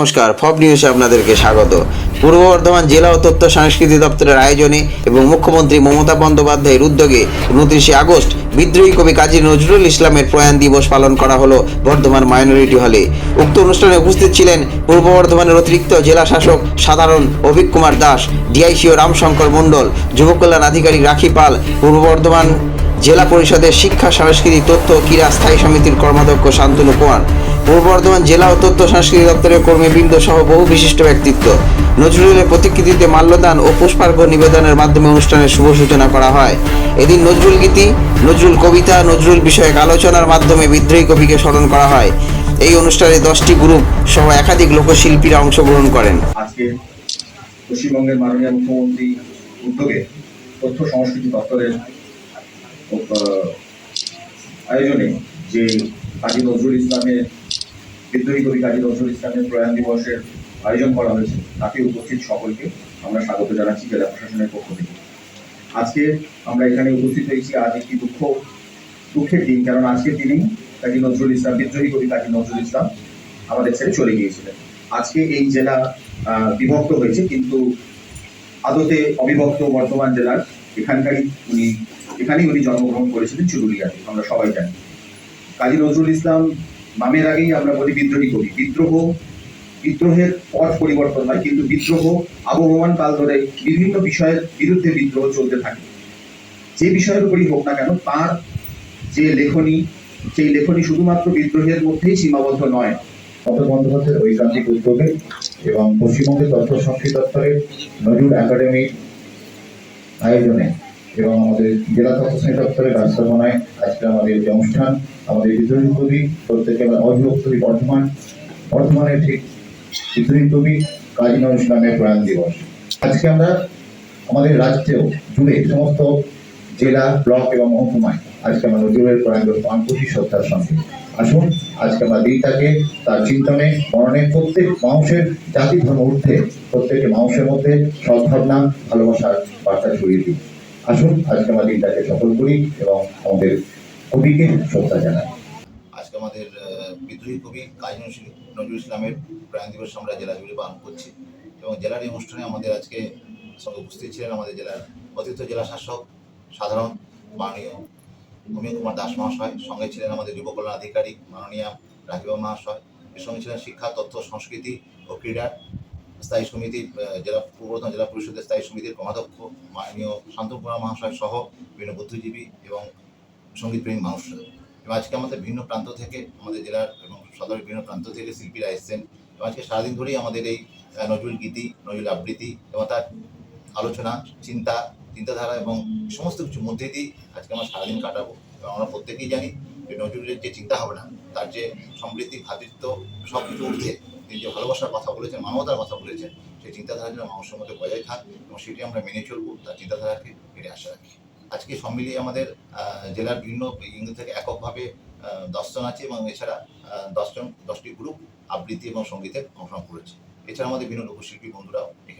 নমস্কার, ফব নিউজে আপনাদেরকে স্বাগত। পূর্ব বর্ধমান জেলা ও তথ্য সংস্কৃতি দপ্তরের আয়োজনে এবং মুখ্যমন্ত্রী মমতা বন্দ্যোপাধ্যায়ের উদ্যোগে উনত্রিশে আগস্ট বিদ্রোহী কবি কাজী নজরুল ইসলামের প্রয়াণ দিবস পালন করা হলো বর্ধমান মাইনরিটি হলে। উক্ত অনুষ্ঠানে উপস্থিত ছিলেন পূর্ব বর্ধমানের অতিরিক্ত জেলা শাসক সাধারণ Abhik Kumar Das D I C O Ramshankar Mondal, যুব কল্যাণ আধিকারিক রাখি পাল, পূর্ব বর্ধমান জেলা পরিষদের শিক্ষা সংস্কৃতি তথ্য ক্রীড়া স্থায়ী সমিতির কর্মাধ্যক্ষ শান্তনু কুমার। পূর্ব বর্ধমান জেলা ও তথ্য সংস্কৃতি দপ্তরের কর্মীবৃন্দ সহ বহু বিশিষ্ট ব্যক্তিত্ব। নজরুলের প্রতিকৃতিতে মাল্যদান ও পুষ্পার্ঘ নিবেদনের মাধ্যমে অনুষ্ঠানের শুভ সূচনা করা হয়। এদিন নজরুল গীতি, নজরুল কবিতা, নজরুল বিষয়ক আলোচনার মাধ্যমে বিদ্রোহী কবিকে স্মরণ করা হয়। এই অনুষ্ঠানে দশটি গ্রুপ সহ একাধিক লোকশিল্পীরা অংশগ্রহণ করেন। আজকে পশ্চিমবঙ্গের মাননীয় মুখ্যমন্ত্রী উদ্যোগে তথ্য সংস্কৃতি দপ্তরের আয়োজনে যে কাজী নজরুল ইসলামের বিদ্রোহী কবি কাজী নজরুল ইসলামের প্রয়াণ দিবসের আয়োজন করা হয়েছে। তাতে উপস্থিত সকলকে আমরা স্বাগত জানাচ্ছি জেলা প্রশাসনের পক্ষ থেকে। আজকে আমরা এখানে উপস্থিত হয়েছি। আজ একটি দুঃখ, দুঃখের দিন, কারণ আজকের দিনেই কাজী নজরুল ইসলাম, বিদ্রোহী কবি কাজী নজরুল ইসলাম আমাদের ছেড়ে চলে গিয়েছিলেন। আজকে এই জেলা বিভক্ত হয়েছে, কিন্তু আদতে অবিভক্ত বর্ধমান জেলার এখানকারই উনি, এখানেই উনি জন্মগ্রহণ করেছিলেন, চুরুলিয়াতে। আমরা সবাই জানি। কাজী নজরুল ইসলাম নামের আগেই আমরা বলি বিদ্রোহী কবি। বিদ্রোহ, বিদ্রোহের পথ পরিবর্তন হয়, কিন্তু বিদ্রোহ, আবহমান কাল ধরে বিভিন্ন বিষয়ের বিরুদ্ধে বিদ্রোহ চলতে থাকে। যে বিষয়ের উপরই হোক না কেন, তার যে লেখনী, সেই লেখনী শুধুমাত্র বিদ্রোহের মধ্যেই সীমাবদ্ধ নয়। মমতা বন্দ্যোপাধ্যায়ের ঐকান্তিক উদ্যোগে এবং পশ্চিমবঙ্গের তথ্য সংস্কৃতি দপ্তরের নজরুল একাডেমির আয়োজনে এবং আমাদের জেলা তথ্য দপ্তরের ব্যবস্থাপনায় আজকে আমাদের যে অনুষ্ঠান আমাদের বিদ্রোহী কবি প্রত্যেকে অবিভক্ত কবি বর্ধমান, বর্ধমানের ঠিক বিদ্রোহী কবি কাজী নজরুল ইসলামের প্রয়াণ দিবস। আজকে আমরা আমাদের রাজ্যেও জুড়ে সমস্ত জেলা, ব্লক এবং মহকুমায় আজকে আমরা নজরুলের প্রয়াণ দিবস পালন করছি শ্রদ্ধার সঙ্গে। আসুন, আজকে আমরা দিনটাকে তার চিন্তনে মরণে প্রত্যেক মানুষের জাতি, ধর্ম, ঊর্ধ্বে প্রত্যেকটি মানুষের মধ্যে সদ্ভাবনা, ভালোবাসার বার্তা ছড়িয়ে দিই। আসুন, আজকে আমরা দিনটাকে সফল করি এবং আমাদের কবিকে শ্রদ্ধা জানাই। আজকে আমাদের বিদ্রোহী কবি কাজী নজরুল ইসলামের প্রয়াণ দিবস আমরা জেলা জুড়ে পালন করছি এবং জেলার এই অনুষ্ঠানে আমাদের আজকে সঙ্গে উপস্থিত ছিলেন আমাদের জেলার অতিরিক্ত জেলা শাসক, সাধারণ মাননীয় অমিয় কুমার দাস মহাশয়, সঙ্গে ছিলেন আমাদের যুব কল্যাণ আধিকারিক মাননীয় রাজীব মহাশয়, এর সঙ্গে ছিলেন শিক্ষা, তথ্য, সংস্কৃতি ও ক্রীড়া স্থায়ী সমিতির জেলা পূর্ব জেলা পরিষদের স্থায়ী সমিতির কর্মাধ্যক্ষ মাননীয় কুমার মহাশয় সহ বিভিন্ন বুদ্ধিজীবী এবং সঙ্গীতপ্রেমী মানুষরা। এবং আজকে আমাদের ভিন্ন প্রান্ত থেকে আমাদের জেলার এবং সদরের বিভিন্ন প্রান্ত থেকে শিল্পীরা এসেছেন। এবং আজকে সারাদিন ধরেই আমাদের এই নজরুল গীতি, নজরুল আবৃত্তি এবং তার আলোচনা, চিন্তা, চিন্তাধারা এবং সমস্ত কিছুর মধ্যে দিয়েই আজকে আমরা সারাদিন কাটাবো। এবং আমরা প্রত্যেকেই জানি যে নজরুলের যে চিন্তা ভাবনা, তার যে সমৃদ্ধি ভ্রাতৃত্ব সব কিছু ঊর্ধ্বে তিনি যে ভালোবাসার কথা বলেছেন, মানবতার কথা বলেছেন, সেই চিন্তাধারা যেন মানুষের মধ্যে বজায় থাক এবং সেটি আমরা মেনে চলবো। তার চিন্তাধারাকে ফিরে আশা রাখি। আজকে সব মিলিয়ে আমাদের জেলার বিভিন্ন ইংরেজি থেকে এককভাবে দশজন আছে এবং এছাড়া দশজন, দশটি গ্রুপ আবৃত্তি এবং সঙ্গীতের অংশগ্রহণ করেছে। এছাড়া আমাদের বিভিন্ন লোকশিল্পী বন্ধুরাও এখানে